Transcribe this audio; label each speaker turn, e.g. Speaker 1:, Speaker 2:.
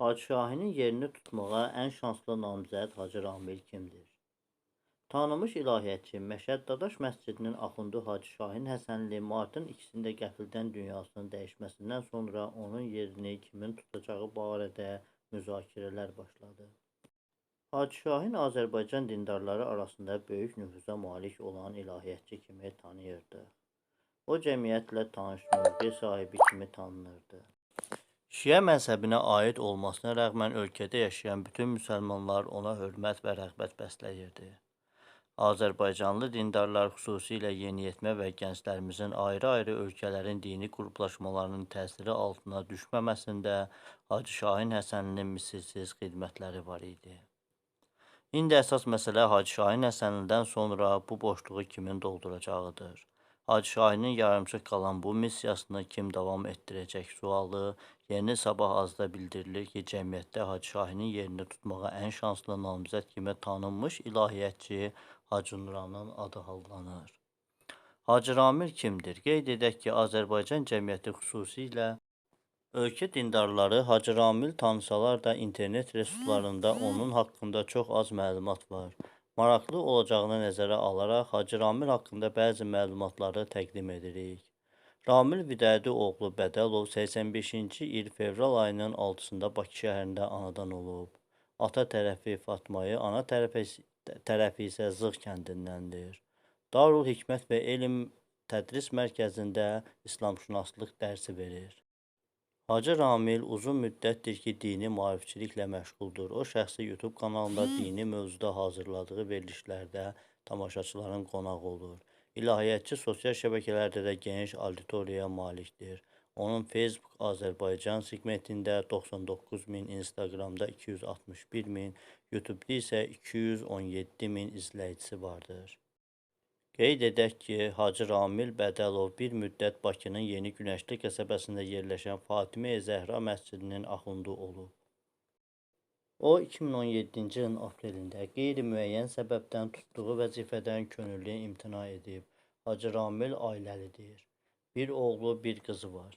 Speaker 1: Hacı Şahinin yerini tutmağa ən şanslı namizəd Hacı Ramil kimdir? Tanınmış ilahiyyatçı Məşəd Dadaş məscidinin axundu Hacı Şahin Həsənli martın 2-sində qəfildən dünyasının dəyişməsindən sonra onun yerini kimin tutacağı barədə müzakirələr başladı. Hacı Şahin Azərbaycan dindarları arasında böyük nüfuza malik olan ilahiyyatçı kimi tanıyırdı. O cəmiyyətlə tanış mövqe sahibi kimi tanınırdı. Şiə məzhəbinə aid olmasına rəğmən ölkədə yaşayan bütün müsəlmanlar ona hörmət və rəğbət bəsləyirdi. Azərbaycanlı dindarlar xüsusilə yeniyetmə və gənclərimizin ayrı-ayrı ölkələrin dini qruplaşmalarının təsiri altına düşməməsində Hacı Şahin Həsənlinin misilsiz xidmətləri var idi. İndi əsas məsələ Hacı Şahin Həsənlidən sonra bu boşluğu kimin dolduracağıdır. Hacı Şahinin yarımçıq qalan bu missiyasını kim davam etdirəcək sualı Yeni Sabah azda bildirilir ki, cəmiyyətdə Hacı Şahinin yerini tutmağa ən şanslı namizəd kimi tanınmış ilahiyyatçı Hacı Nuranın adı hallanır. Hacı Ramil kimdir? Qeyd edək ki, Azərbaycan cəmiyyəti xüsusilə ölkə dindarları Hacı Ramil tanısalar da internet resurslarında onun haqqında çox az məlumat var. Maraqlı olacağını nəzərə alaraq Hacı Ramil haqqında bəzi məlumatları təqdim edirik. Ramil Vidadi oğlu Bədəlov 85-ci il fevral ayının 6-sında Bakı şəhərində anadan olub. Ata tərəfi Fatmayı, ana tərəfi, tərəfi isə Zığ kəndindəndir. Darül Hikmət və Elm Tədris Mərkəzində İslamşünaslıq dərsi verir. Hacı Ramil uzun müddətdir ki, dini maarifçiliklə məşğuldur. O şəxsi YouTube kanalında dini mövzuda hazırladığı verilişlərdə tamaşaçıların qonağı olur. İlahiyyatçı sosial şəbəkələrdə də geniş auditoriyaya malikdir. Onun Facebook Azərbaycan segmentində 99 min, Instagramda 261 min, YouTube-da isə 217 min izləyicisi vardır. Qeyd edək ki, Hacı Ramil Bədəlov bir müddət Bakının Yeni Günəşli qəsəbəsində yerləşən Fatimə Zəhra məscidinin axundu olub. O 2017-ci ilin aprelində qeyri-müəyyən səbəbdən tutduğu vəzifədən könüllü imtina edib. Hacı Ramil ailəlidir. Bir oğlu, bir qızı var.